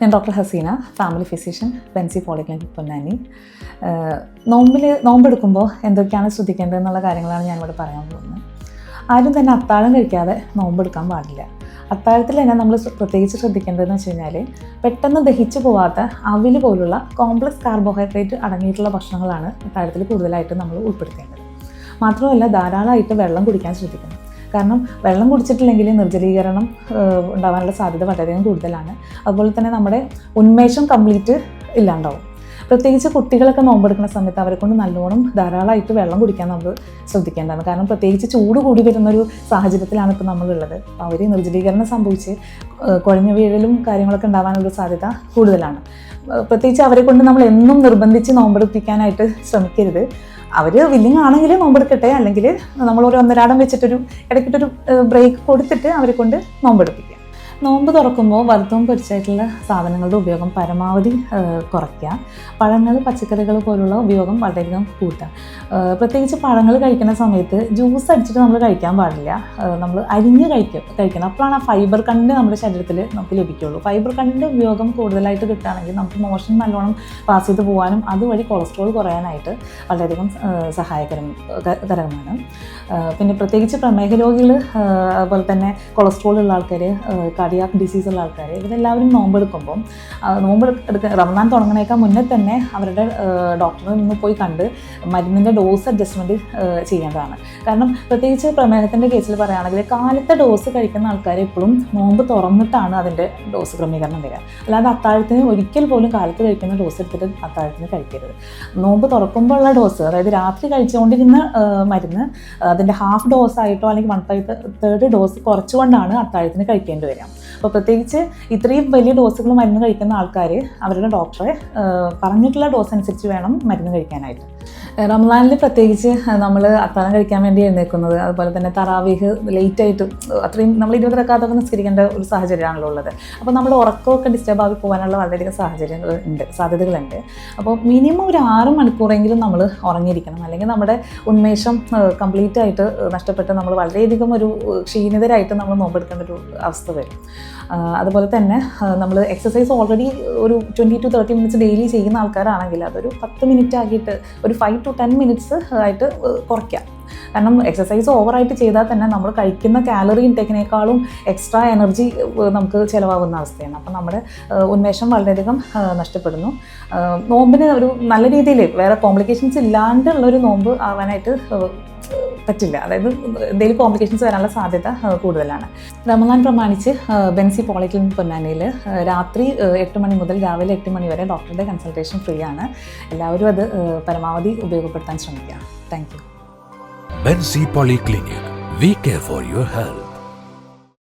ഞാൻ doctor Haseena family physician Benzy polyclinic Ponnani. നോമ്പിൽ നോമ്പെടുക്കുമ്പോൾ എന്തൊക്കെയാണ് ശ്രദ്ധിക്കേണ്ടത് എന്നുള്ള കാര്യങ്ങളാണ് ഞാനിവിടെ പറയാൻ പോകുന്നത്. ആരും തന്നെ അത്താഴം കഴിക്കാതെ നോമ്പെടുക്കാൻ പാടില്ല. അത്താഴത്തിൽ തന്നെ നമ്മൾ പ്രത്യേകിച്ച് ശ്രദ്ധിക്കേണ്ടതെന്ന് വെച്ച് കഴിഞ്ഞാൽ പെട്ടെന്ന് ദഹിച്ചു പോവാത്ത അവിൽ പോലുള്ള കോംപ്ലക്സ് കാർബോഹൈഡ്രേറ്റ് അടങ്ങിയിട്ടുള്ള ഭക്ഷണങ്ങളാണ് അത്താഴത്തിൽ കൂടുതലായിട്ട് നമ്മൾ ഉൾപ്പെടുത്തേണ്ടത്. മാത്രമല്ല ധാരാളമായിട്ട് വെള്ളം കുടിക്കാൻ ശ്രദ്ധിക്കണം. കാരണം വെള്ളം കുടിച്ചിട്ടില്ലെങ്കിൽ നിർജലീകരണം ഉണ്ടാവാനുള്ള സാധ്യത വളരെയധികം കൂടുതലാണ്. അതുപോലെ തന്നെ നമ്മുടെ ഉന്മേഷം കംപ്ലീറ്റ് ഇല്ലാണ്ടാവും. പ്രത്യേകിച്ച് കുട്ടികളൊക്കെ നോമ്പെടുക്കുന്ന സമയത്ത് അവരെ കൊണ്ട് നല്ലോണം ധാരാളമായിട്ട് വെള്ളം കുടിക്കാൻ നമ്മൾ ശ്രദ്ധിക്കേണ്ടതാണ്. കാരണം പ്രത്യേകിച്ച് ചൂട് കൂടി വരുന്നൊരു സാഹചര്യത്തിലാണ് ഇപ്പോൾ നമ്മളുള്ളത്. അവർ നിർജലീകരണം സംഭവിച്ച് കുഴഞ്ഞ വീഴലും കാര്യങ്ങളൊക്കെ ഉണ്ടാവാനുള്ള സാധ്യത കൂടുതലാണ്. പ്രത്യേകിച്ച് അവരെ കൊണ്ട് നമ്മൾ എന്നും നിർബന്ധിച്ച് നോമ്പെടുപ്പിക്കാനായിട്ട് ശ്രമിക്കരുത്. അവർ വില്ലിങ് ആണെങ്കിൽ നോമ്പെടുക്കട്ടെ അല്ലെങ്കിൽ നമ്മൾ ഒരു ഒന്നരാടം വെച്ചിട്ടൊരു ഇടയ്ക്കിട്ടൊരു ബ്രേക്ക് കൊടുത്തിട്ട് അവരെ കൊണ്ട് നോമ്പെടുപ്പിക്കുക നോമ്പ് തുറക്കുമ്പോൾ വറുത്തവും പൊരിച്ചായിട്ടുള്ള സാധനങ്ങളുടെ ഉപയോഗം പരമാവധി കുറയ്ക്കുക. പഴങ്ങൾ പച്ചക്കറികൾ പോലുള്ള ഉപയോഗം വളരെയധികം കൂട്ടുക. പ്രത്യേകിച്ച് പഴങ്ങൾ കഴിക്കുന്ന സമയത്ത് ജ്യൂസ് അടിച്ചിട്ട് നമ്മൾ കഴിക്കാൻ പാടില്ല. നമ്മൾ അരിഞ്ഞ് കഴിക്കും കഴിക്കണം. അപ്പോഴാണ് ആ ഫൈബർ കണ്ടന്റ് നമ്മുടെ ശരീരത്തിൽ നമുക്ക് ലഭിക്കുള്ളൂ. ഫൈബർ കണ്ടന്റ് ഉപയോഗം കൂടുതലായിട്ട് കിട്ടുകയാണെങ്കിൽ നമുക്ക് മോഷൻ നല്ലോണം പാസ് ചെയ്ത് പോകാനും അതുവഴി കൊളസ്ട്രോൾ കുറയാനായിട്ട് വളരെയധികം സഹായകരം കരമാണ് പിന്നെ പ്രത്യേകിച്ച് പ്രമേഹ രോഗികൾ അതുപോലെ തന്നെ കൊളസ്ട്രോൾ ഉള്ള ആൾക്കാർ കാർഡിയാക് ഡിസീസ് ഉള്ള ആൾക്കാർ ഇവരെല്ലാവരും നോമ്പ് എടുക്കുമ്പോൾ നോമ്പ് എടുക്ക റമദാൻ തുടങ്ങണേക്കാൾ മുന്നേ തന്നെ അവരുടെ ഡോക്ടറിൽ നിന്ന് പോയി കണ്ട് മരുന്നിന്റെ ഡോസ് അഡ്ജസ്റ്റ്മെന്റ് ചെയ്യേണ്ടതാണ്. കാരണം പ്രത്യേകിച്ച് പ്രമേഹത്തിന്റെ കേസിൽ പറയുകയാണെങ്കിൽ കാലത്തെ ഡോസ് കഴിക്കുന്ന ആൾക്കാർ എപ്പോഴും നോമ്പ് തുറന്നിട്ടാണ് അതിന്റെ ഡോസ് ക്രമീകരണം വരിക. അല്ലാതെ അത്താഴത്തിന് ഒരിക്കൽ പോലും കാലത്ത് കഴിക്കുന്ന ഡോസ് എടുത്തിട്ട് അത്താഴത്തിന് കഴിക്കരുത്. നോമ്പ് തുറക്കുമ്പോൾ ഉള്ള ഡോസ് അതായത് രാത്രി കഴിച്ചുകൊണ്ടിരുന്ന മരുന്ന് അതിന്റെ ഹാഫ് ഡോസ് ആയിട്ടോ അല്ലെങ്കിൽ വൺ തേർഡ് ഡോസ് കുറച്ചുകൊണ്ടാണ് അത്താഴത്തിന് കഴിക്കേണ്ടി വരിക. അപ്പോൾ പ്രത്യേകിച്ച് ഇത്രയും വലിയ ഡോസുകൾ മരുന്ന് കഴിക്കുന്ന ആൾക്കാർ അവരുടെ ഡോക്ടറെ പറഞ്ഞിട്ടുള്ള ഡോസ് അനുസരിച്ച് വേണം മരുന്ന് കഴിക്കാനായിട്ട്. റംസാനിൽ പ്രത്യേകിച്ച് നമ്മൾ അത്താഴം കഴിക്കാൻ വേണ്ടി എഴുന്നേൽക്കുന്നത് അതുപോലെ തന്നെ തറാവീഹ് ലേറ്റ് ആയിട്ട് അത്രയും നമ്മൾ ഇരുപത് റക്കാത്തൊക്കെ നിസ്കരിക്കേണ്ട ഒരു സാഹചര്യമാണല്ലോ ഉള്ളത്. അപ്പോൾ നമ്മൾ ഉറക്കമൊക്കെ ഡിസ്റ്റർബ് ആകി പോകാനുള്ള വളരെയധികം സാഹചര്യങ്ങൾ ഉണ്ട് സാധ്യതകളുണ്ട്. അപ്പോൾ മിനിമം ഒരു ആറ് മണിക്കൂറെങ്കിലും നമ്മൾ ഉറങ്ങിയിരിക്കണം. അല്ലെങ്കിൽ നമ്മുടെ ഉന്മേഷം കംപ്ലീറ്റ് ആയിട്ട് നഷ്ടപ്പെട്ട് നമ്മൾ വളരെയധികം ഒരു ക്ഷീണിതരായിട്ട് നമ്മൾ നോമ്പെടുക്കേണ്ട ഒരു അവസ്ഥ വരും. അതുപോലെ തന്നെ നമ്മൾ എക്സസൈസ് ഓൾറെഡി ഒരു twenty two thirty minutes daily ചെയ്യുന്ന ആൾക്കാരാണെങ്കിൽ അതൊരു പത്ത് മിനിറ്റ് ആക്കിയിട്ട് ഒരു ഫൈവ് ടു ടെൻ മിനിറ്റ്സ് ആയിട്ട് കുറയ്ക്കാം. കാരണം എക്സസൈസ് ഓവറായിട്ട് ചെയ്താൽ തന്നെ നമ്മൾ കഴിക്കുന്ന കാലറി ഇൻടേക്കിനേക്കാളും എക്സ്ട്രാ എനർജി നമുക്ക് ചിലവാകുന്ന അവസ്ഥയാണ്. അപ്പം നമ്മുടെ ഉന്മേഷം വളരെയധികം നഷ്ടപ്പെടുന്നു. നോമ്പിന് ഒരു നല്ല രീതിയിൽ വേറെ കോംപ്ലിക്കേഷൻസ് ഇല്ലാണ്ടുള്ള ഒരു നോമ്പ് ആവാനായിട്ട് പറ്റില്ല. അതായത് എന്തെങ്കിലും കോംപ്ലിക്കേഷൻസ് വരാനുള്ള സാധ്യത കൂടുതലാണ്. റമദാൻ പ്രമാണിച്ച് ബെൻസി പോളിക്ലിനിക് പൊന്നാനിയിൽ രാത്രി എട്ട് മണി മുതൽ രാവിലെ എട്ട് മണി വരെ ഡോക്ടറുടെ കൺസൾട്ടേഷൻ ഫ്രീ ആണ്. എല്ലാവരും അത് പരമാവധി ഉപയോഗപ്പെടുത്താൻ ശ്രമിക്കുക. Thank you Benzy polyclinic. We care for your health.